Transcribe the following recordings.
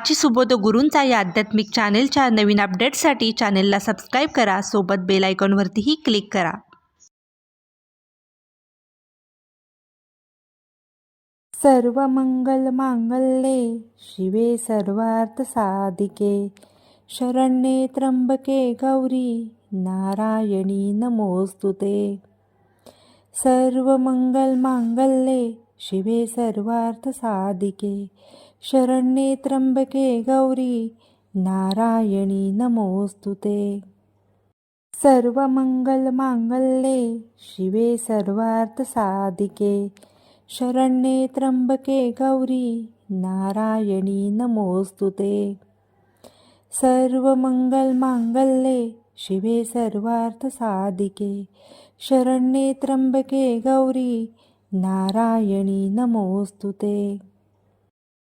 आची सुबोध गुरूंचा या आध्यात्मिक चॅनेलच्या नवीन अपडेट्ससाठी चॅनेलला सबस्क्राईब करा. सोबत बेल आयकॉनवरतीही क्लिक करा. सर्वमङ्गलमाङ्गल्ये शिवे सर्वार्थ साधिके. शरण्ये त्र्यंबके गौरी नारायणी नमोस्तुते. सर्व मंगल मांगल्ये शिवे सर्वार्थ साधिके. शरण्ये त्र्यंबके गौरी नारायणी नमोऽस्तु ते सर्वमङ्गलमाङ्गल्ये शिवे सर्वार्थसाधिके शरण्ये त्र्यंबके गौरी नारायणी नमोऽस्तु ते सर्वमङ्गलमाङ्गल्ये शिवे सर्वार्थसाधिके शरण्ये त्र्यंबके गौरी नारायणी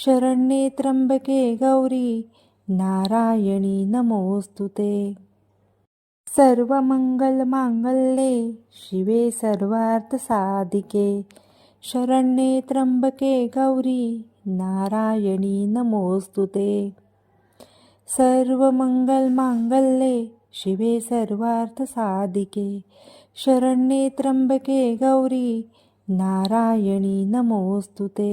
शरण्ये त्र्यंबके गौरी नारायणी नमोऽस्तु ते सर्वमङ्गलमाङ्गल्ये शिवे सर्वार्थसाधिके शरण्ये त्र्यंबके गौरी नारायणी नमोऽस्तु ते सर्वमङ्गलमाङ्गल्ये शिवे सर्वार्थसाधिके शरण्ये त्र्यंबके गौरी नारायणी नमोऽस्तु ते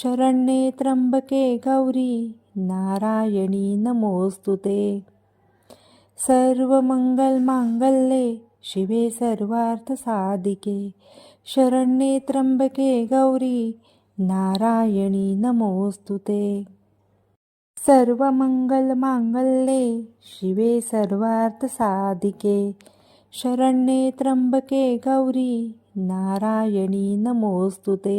शरण्ये त्र्यंबके गौरी नारायणी नमोऽस्तु ते सर्वमङ्गलमाङ्गल्ये शिवे सर्वार्थसाधिके शरण्ये त्र्यंबके गौरी नारायणी नमोऽस्तु ते सर्वमङ्गलमाङ्गल्ये शिवे सर्वार्थसाधिके शरण्ये त्र्यंबके गौरी नारायणी नमोऽस्तु ते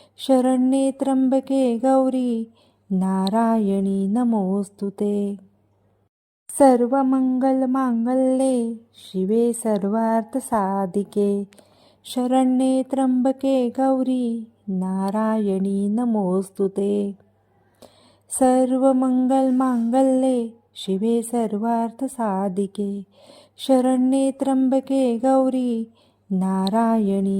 शरण्ये त्र्यंबके गौरी नारायणी नमोऽस्तु ते सर्वमङ्गलमाङ्गल्ये शिवे सर्वार्थसाधिके शरण्ये त्र्यंबके गौरी नारायणी नमोऽस्तु ते सर्वमङ्गलमाङ्गल्ये शिवे सर्वार्थसाधिके शरण्ये त्र्यंबके गौरी नारायणी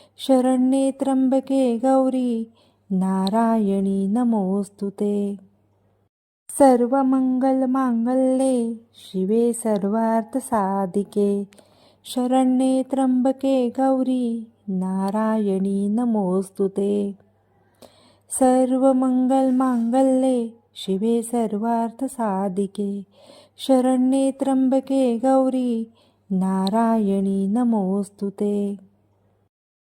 शरण्ये त्र्यंबके गौरी नारायणी नमोऽस्तु ते सर्वमंगलमांगल्ये शिवे सर्वार्थसाधिके शरण्ये त्र्यंबके गौरी नारायणी नमोऽस्तु ते सर्वमंगलमांगल्ये शिवे सर्वार्थसाधिके शरण्ये त्र्यंबके गौरी नारायणी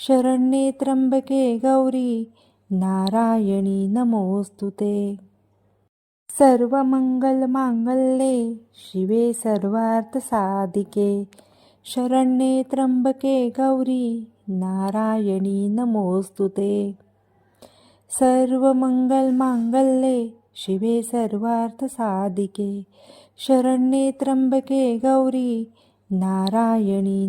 शरण्ये त्र्यंबके गौरी नारायणी नमोऽस्तु ते। सर्वमंगलमांगल्ये शिवे सर्वार्थसाधिके। शरण्ये त्र्यंबके गौरी नारायणी नमोऽस्तु ते। सर्वमंगलमांगल्ये शिवे सर्वार्थसाधिके। शरण्ये त्र्यंबके गौरी नारायणी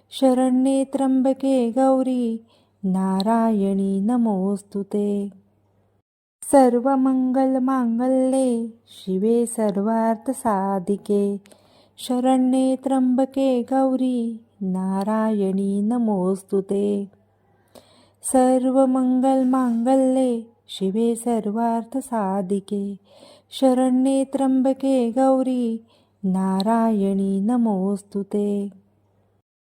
शरण्ये त्र्यंबके गौरी नारायणी नमोऽस्तु ते। सर्वमंगलमांगल्ये शिवे सर्वार्थसाधिके। शरण्ये त्र्यंबके गौरी नारायणी नमोऽस्तु ते। सर्वमंगलमांगल्ये शिवे सर्वार्थसाधिके। शरण्ये त्र्यंबके गौरी नारायणी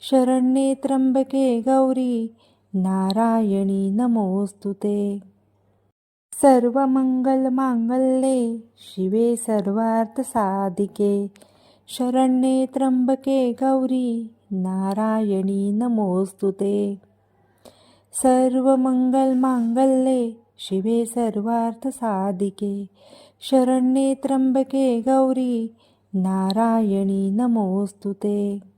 शरण्ये त्र्यंबके गौरी नारायणी नमोऽस्तु ते। सर्वमङ्गलमाङ्गल्ये शिवे सर्वार्थसाधिके। शरण्ये त्र्यंबके गौरी नारायणी नमोऽस्तु ते। सर्वमंगलमांगल्ये शिवे सर्वार्थसाधिके। शरण्ये त्र्यंबके गौरी नारायणी नमोऽस्तु ते।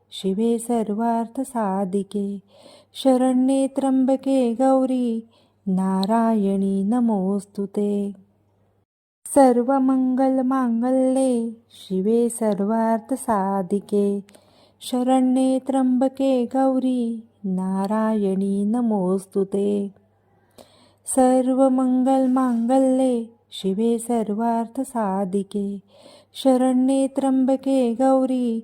शिवे सर्वार्थसाधिके शरण्ये त्र्यंबके गौरी नारायणी नमोऽस्तु ते। सर्वमंगलमांगल्ये शिवे सर्वार्थसाधिके शरण्ये त्र्यंबके गौरी नारायणी नमोऽस्तु ते। सर्वमंगलमांगल्ये शिवे सर्वार्थसाधिके शरण्ये त्र्यंबके गौरी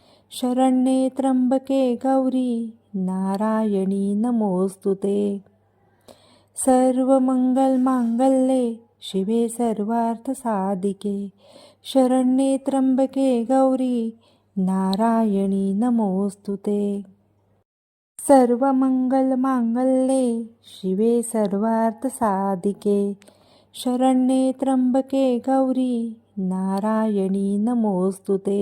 शरण्ये त्र्यंबके गौरी नारायणी नमोऽस्तु ते सर्वमङ्गलमाङ्गल्ये शिवे सर्वार्थसाधिके शरण्ये त्र्यंबके गौरी नारायणी नमोऽस्तु ते सर्वमङ्गलमाङ्गल्ये शिवे सर्वार्थसाधिके शरण्ये त्र्यंबके गौरी नारायणी नमोऽस्तु ते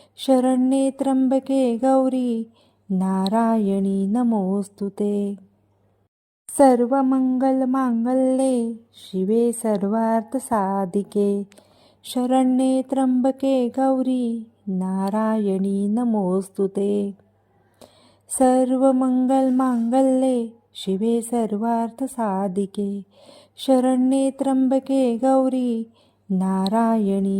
शरण्ये त्र्यंबके गौरी नारायणी नमोऽस्तु ते सर्वमङ्गलमाङ्गल्ये शिवे सर्वार्थसाधिके शरण्ये त्र्यंबके गौरी नारायणी नमोऽस्तु ते सर्वमङ्गलमाङ्गल्ये शिवे सर्वार्थसाधिके शरण्ये त्र्यंबके गौरी नारायणी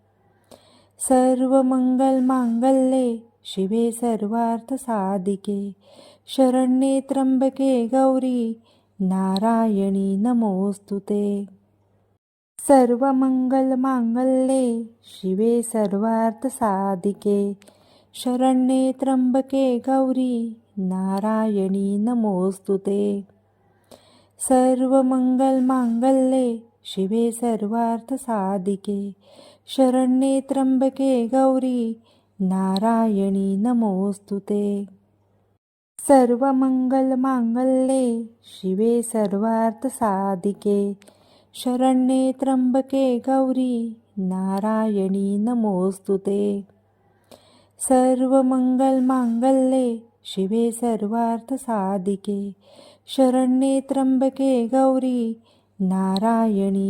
सर्व मंगल मांगल्ये शिवे सर्वार्थसाधिके शरण्ये त्र्यंबके गौरी नारायणी नमोऽस्तु ते. मांगल्ये शिवे सर्वार्थसाधिके शरण्ये त्र्यंबके गौरी नारायणी नमोऽस्तु ते. मांगल्ये शिवे सर्वार्थ साधिके शरण्ये त्र्यंबके गौरी नारायणी नमोऽस्तु ते सर्वमङ्गलमाङ्गल्ये शिवे सर्वार्थसाधिके शरण्ये त्र्यंबके गौरी नारायणी नमोऽस्तु ते सर्वमङ्गलमाङ्गल्ये शिवे सर्वार्थसाधिके शरण्ये त्र्यंबके गौरी नारायणी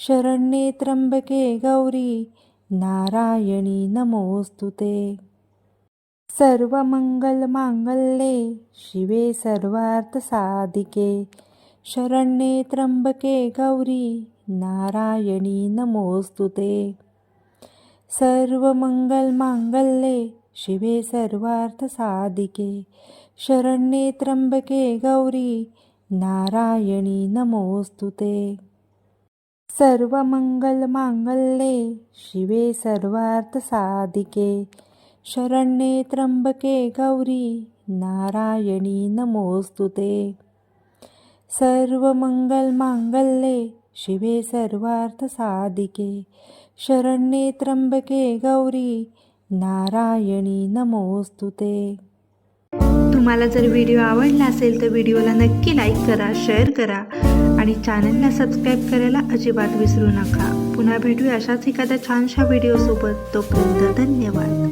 शरण्ये त्र्यंबके गौरी नारायणी नमोऽस्तु ते। सर्वमंगलमांगल्ये शिवे सर्वार्थसाधिके। शरण्ये त्र्यंबके गौरी नारायणी नमोऽस्तु ते। सर्वमंगलमांगल्ये शिवे सर्वार्थसाधिके। शरण्ये त्र्यंबके गौरी नारायणी सर्व मंगल मांगल्ये शिवे सर्वार्थ साधिके शरण्ये त्र्यंबके गौरी नारायणी नमोऽस्तु ते। मांगल्ये शिवे सर्वार्थ साधिके शरण्ये त्र्यंबके गौरी नारायणी नमोस्तुते तुम्हाला जर व्हिडिओ आवडला असेल तर व्हिडिओला नक्की लाईक करा शेअर करा. आणि चॅनलला सबस्क्राईब करायला अजिबात विसरू नका. पुन्हा भेटूया अशाच एखाद्या छानशा व्हिडिओसोबत तोपर्यंत धन्यवाद.